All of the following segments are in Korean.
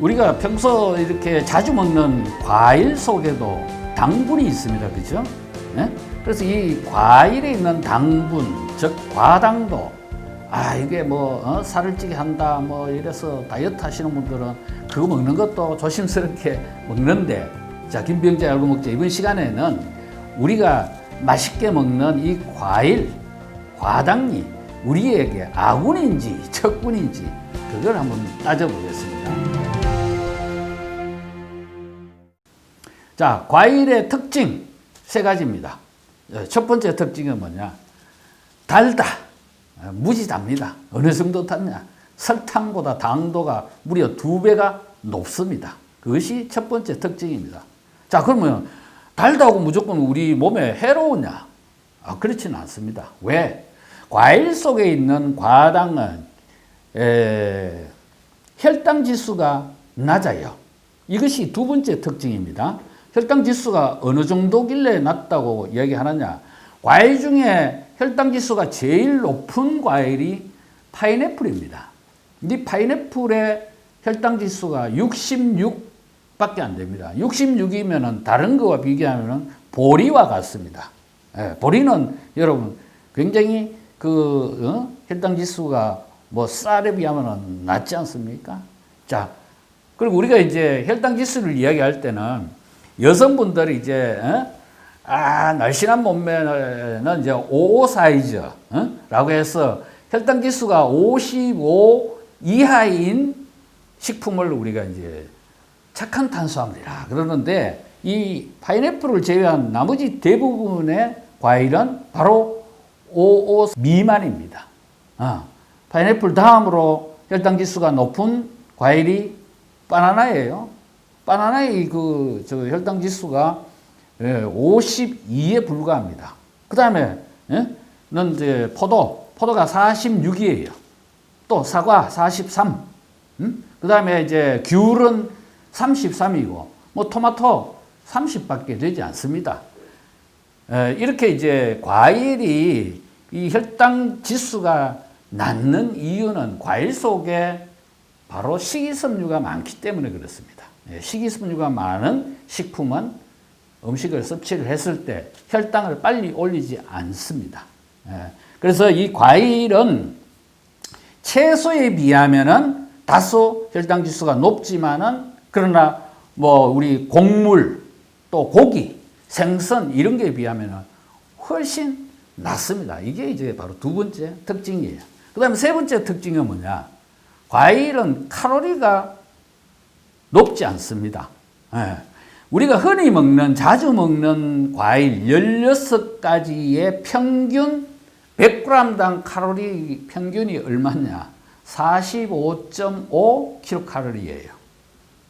우리가 평소 이렇게 자주 먹는 과일 속에도 당분이 있습니다. 그죠? 예? 그래서 이 과일에 있는 당분, 즉 과당도 아 이게 뭐 어, 살을 찌게 한다 뭐 이래서 다이어트 하시는 분들은 그거 먹는 것도 조심스럽게 먹는데 자 김병재 알고 먹자 이번 시간에는 우리가 맛있게 먹는 이 과일 과당이 우리에게 아군인지 적군인지 그걸 한번 따져보겠습니다. 자, 과일의 특징 세 가지입니다. 어, 첫 번째 특징은 뭐냐? 달다. 어, 무지 답니다. 어느 정도 닿냐? 설탕보다 당도가 무려 두 배가 높습니다. 그것이 첫 번째 특징입니다. 자, 그러면 달다고 무조건 우리 몸에 해로우냐? 아, 그렇지는 않습니다. 왜? 과일 속에 있는 과당은 에, 혈당 지수가 낮아요. 이것이 두 번째 특징입니다. 혈당 지수가 어느 정도길래 낮다고 이야기하느냐? 과일 중에 혈당 지수가 제일 높은 과일이 파인애플입니다. 이 파인애플의 혈당 지수가 66밖에 안 됩니다. 66이면은 다른 거와 비교하면은 보리와 같습니다. 예, 보리는 여러분 굉장히 그 어? 혈당 지수가 뭐 쌀에 비하면은 낮지 않습니까? 자, 그리고 우리가 이제 혈당 지수를 이야기할 때는 여성분들이 이제 어? 아 날씬한 몸매는 이제 55 사이즈라고 해서 혈당 지수가 55 이하인 식품을 우리가 이제 착한 탄수화물이라 그러는데 이 파인애플을 제외한 나머지 대부분의 과일은 바로 55 미만입니다. 아, 파인애플 다음으로 혈당 지수가 높은 과일이 바나나예요. 바나나의 그, 저 혈당 지수가 52에 불과합니다. 그 다음에, 는 이제 포도, 포도가 46이에요. 또 사과 43. 그 다음에 이제 귤은 33이고, 뭐 토마토 30밖에 되지 않습니다. 이렇게 이제 과일이 이 혈당 지수가 낮는 이유는 과일 속에 바로 식이섬유가 많기 때문에 그렇습니다. 예, 식이섬유가 많은 식품은 음식을 섭취를 했을 때 혈당을 빨리 올리지 않습니다. 예, 그래서 이 과일은 채소에 비하면은 다소 혈당 지수가 높지만은 그러나 뭐 우리 곡물 또 고기, 생선 이런 게 비하면은 훨씬 낮습니다. 이게 이제 바로 두 번째 특징이에요. 그 다음에 세 번째 특징은 뭐냐? 과일은 칼로리가 높지 않습니다. 예. 우리가 흔히 먹는, 자주 먹는 과일 16가지의 평균 100g당 칼로리 평균이 얼마냐? 45.5kcal예요.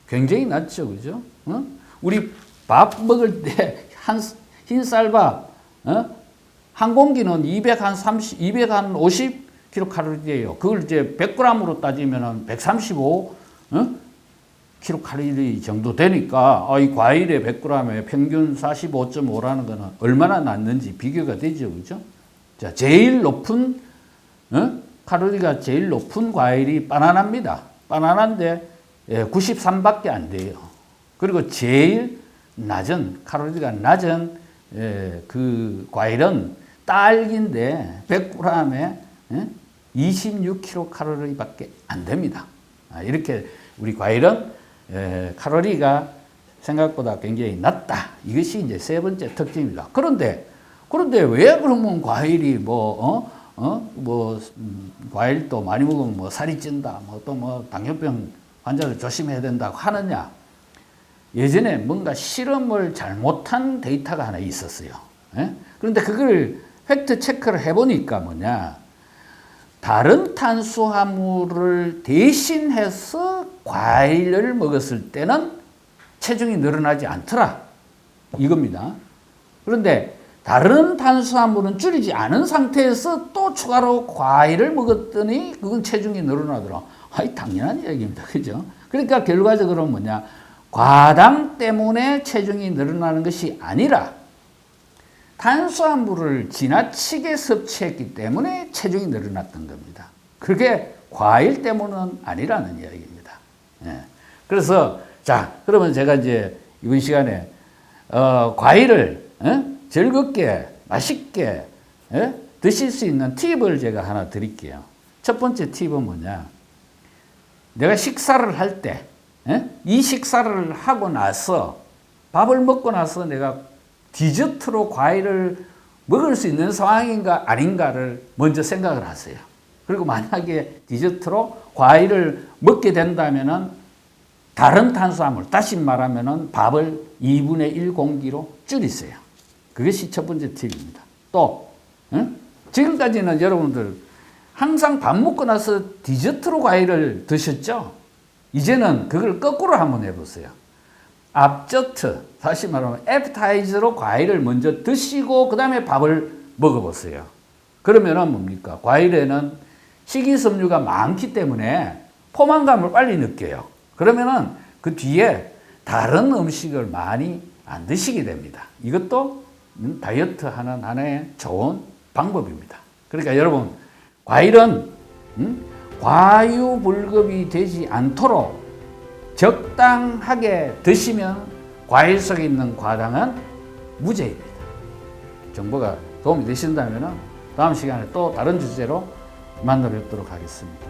굉장히 낮죠, 그죠? 어? 우리 밥 먹을 때 한 흰쌀밥 어? 한 공기는 230, 250 킬로칼로리예요. 그걸 이제 100g으로 따지면 135 어? 킬로칼로리 정도 되니까 아, 이 과일의 100g에 평균 45.5라는 거는 얼마나 낮는지 비교가 되죠. 그죠? 자, 제일 높은 어? 칼로리가 제일 높은 과일이 바나나입니다. 바나나인데 예, 93밖에 안 돼요. 그리고 제일 낮은 칼로리가 낮은 예, 그 과일은 딸기인데 100g에 예? 26kcal밖에 안 됩니다. 아, 이렇게 우리 과일은 에, 칼로리가 생각보다 굉장히 낮다. 이것이 이제 세 번째 특징입니다. 그런데 그런데 왜 그러면 과일이 뭐 어? 어? 뭐 음, 과일도 많이 먹으면 뭐 살이 찐다. 뭐 또뭐 당뇨병 환자를 조심해야 된다고 하느냐? 예전에 뭔가 실험을 잘못한 데이터가 하나 있었어요. 예? 그런데 그걸 팩트 체크를 해보니까 뭐냐? 다른 탄수화물을 대신해서 과일을 먹었을 때는 체중이 늘어나지 않더라. 이겁니다. 그런데 다른 탄수화물은 줄이지 않은 상태에서 또 추가로 과일을 먹었더니 그건 체중이 늘어나더라. 아이, 당연한 이야기입니다. 그죠? 그러니까 결과적으로 뭐냐. 과당 때문에 체중이 늘어나는 것이 아니라 탄수화물을 지나치게 섭취했기 때문에 체중이 늘어났던 겁니다. 그게 과일 때문은 아니라는 이야기입니다. 예. 그래서 자 그러면 제가 이제 이번 시간에 어, 과일을 어? 즐겁게 맛있게 예? 드실 수 있는 팁을 제가 하나 드릴게요. 첫 번째 팁은 뭐냐? 내가 식사를 할 때, 예? 이 식사를 하고 나서 밥을 먹고 나서 내가 디저트로 과일을 먹을 수 있는 상황인가 아닌가를 먼저 생각을 하세요. 그리고 만약에 디저트로 과일을 먹게 된다면은 다른 탄수화물, 다시 말하면은 밥을 2분의 1 공기로 줄이세요. 그것이 첫 번째 팁입니다. 또, 응? 지금까지는 여러분들 항상 밥 먹고 나서 디저트로 과일을 드셨죠? 이제는 그걸 거꾸로 한번 해보세요. 앞저트, 다시 말하면 애프타이저로 과일을 먼저 드시고 그 다음에 밥을 먹어보세요. 그러면은 뭡니까? 과일에는 식이섬유가 많기 때문에 포만감을 빨리 느껴요. 그러면은 그 뒤에 다른 음식을 많이 안 드시게 됩니다. 이것도 다이어트 하는 하나의 좋은 방법입니다. 그러니까 여러분, 과일은 음? 과유불급이 되지 않도록 적당하게 드시면 과일 속에 있는 과당은 무죄입니다. 정보가 도움이 되신다면 다음 시간에 또 다른 주제로 만나 뵙도록 하겠습니다.